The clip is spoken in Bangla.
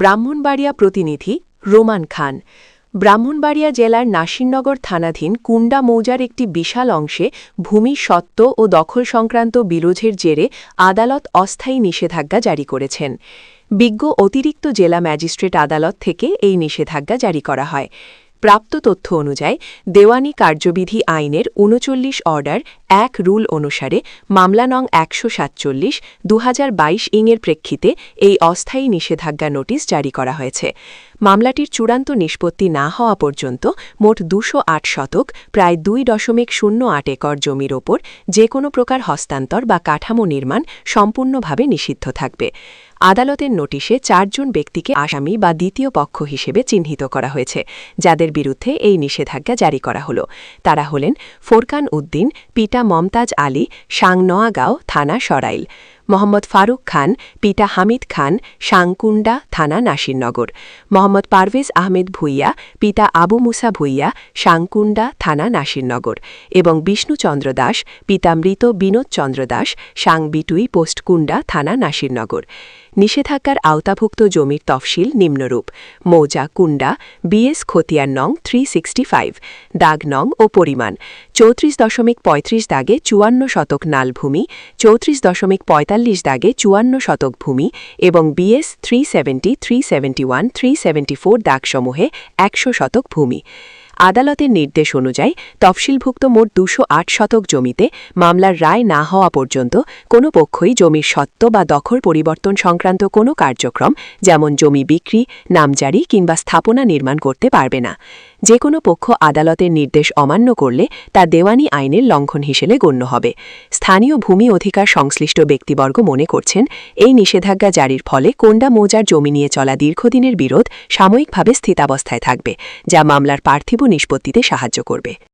ব্রাহ্মণবাড়িয়া প্রতিনিধি রোমান খান। ব্রাহ্মণবাড়িয়া জেলার নাসিরনগর থানাধীন কুন্ডা মৌজার একটি বিশাল অংশে ভূমি সত্ত্ব ও দখল সংক্রান্ত বিরোধের জেরে আদালত অস্থায়ী নিষেধাজ্ঞা জারি করেছেন। বিজ্ঞ অতিরিক্ত জেলা ম্যাজিস্ট্রেট আদালত থেকে এই নিষেধাজ্ঞা জারি করা হয়। প্রাপ্ত তথ্য অনুযায়ী, দেওয়ানি কার্যবিধি আইনের উনচল্লিশ অর্ডার এক রুল অনুসারে মামলা নং একশো সাতচল্লিশ দু ইংয়ের প্রেক্ষিতে এই অস্থায়ী নিষেধাজ্ঞা নোটিশ জারি করা হয়েছে। মামলাটির চূড়ান্ত নিষ্পত্তি না হওয়া পর্যন্ত মোট দুশো আট শতক, প্রায় দুই দশমিক শূন্য আট একর জমির ওপর যে কোনো প্রকার হস্তান্তর বা কাঠামো নির্মাণ সম্পূর্ণভাবে নিষিদ্ধ থাকবে। আদালতের নোটিশে চারজন ব্যক্তিকে আসামি বা দ্বিতীয় পক্ষ হিসেবে চিহ্নিত করা হয়েছে, যাদের বিরুদ্ধে এই নিষেধাজ্ঞা জারি করা হল। তারা হলেন ফোরকান উদ্দিন, পিতা মমতাজ আলী সাংনোয়াগাঁও থানা সরাইল। মোহাম্মদ ফারুক খান, পিতা হামিদ খান, সাংকুন্ডা থানা নাসিরনগর। মোহাম্মদ পারভেজ আহমেদ ভুইয়া, পিতা আবু মুসা ভুইয়া, সাংকুন্ডা থানা নাসিরনগর। এবং বিষ্ণুচন্দ্র দাস, পিতা মৃত বিনোদ চন্দ্র দাস, সাংবিটুই পোস্টকুন্ডা থানা নাসিরনগর। নিষেধাজ্ঞার আওতাভুক্ত জমির তফসিল নিম্নরূপ। মৌজা কুন্ডা, বিএস খতিয়ান নং থ্রি সিক্সটি ফাইভ দাগ নং ও পরিমাণ। চৌত্রিশ দশমিক পঁয়ত্রিশ দাগে চুয়ান্ন শতক নালভূমি, চৌত্রিশ দশমিক পঁয়তাল্লিশ দাগে চুয়ান্ন শতক ভূমি এবং BS three seventy three seventy one, three seventy four দাগসমূহে একশো শতক ভূমি। আদালতের নির্দেশ অনুযায়ী তফসিলভুক্ত মোট দুশো আট শতক জমিতে মামলার রায় না হওয়া পর্যন্ত কোনো পক্ষই জমির সত্ত্ব বা দখল পরিবর্তন সংক্রান্ত কোনো কার্যক্রম, যেমন জমি বিক্রি, নামজারি কিংবা স্থাপনা নির্মাণ করতে পারবে না। যে কোনো পক্ষ আদালতের নির্দেশ অমান্য করলে তা দেওয়ানি আইনের লঙ্ঘন হিসেবে গণ্য হবে। স্থানীয় ভূমি অধিকার সংশ্লিষ্ট ব্যক্তিবর্গ মনে করছেন, এই নিষেধাজ্ঞা জারির ফলে কোন্ডা মৌজার জমি নিয়ে চলা দীর্ঘদিনের বিরোধ সাময়িকভাবে স্থিতাবস্থায় থাকবে, যা মামলার পার্থিব নিষ্পত্তিতে সাহায্য করবে।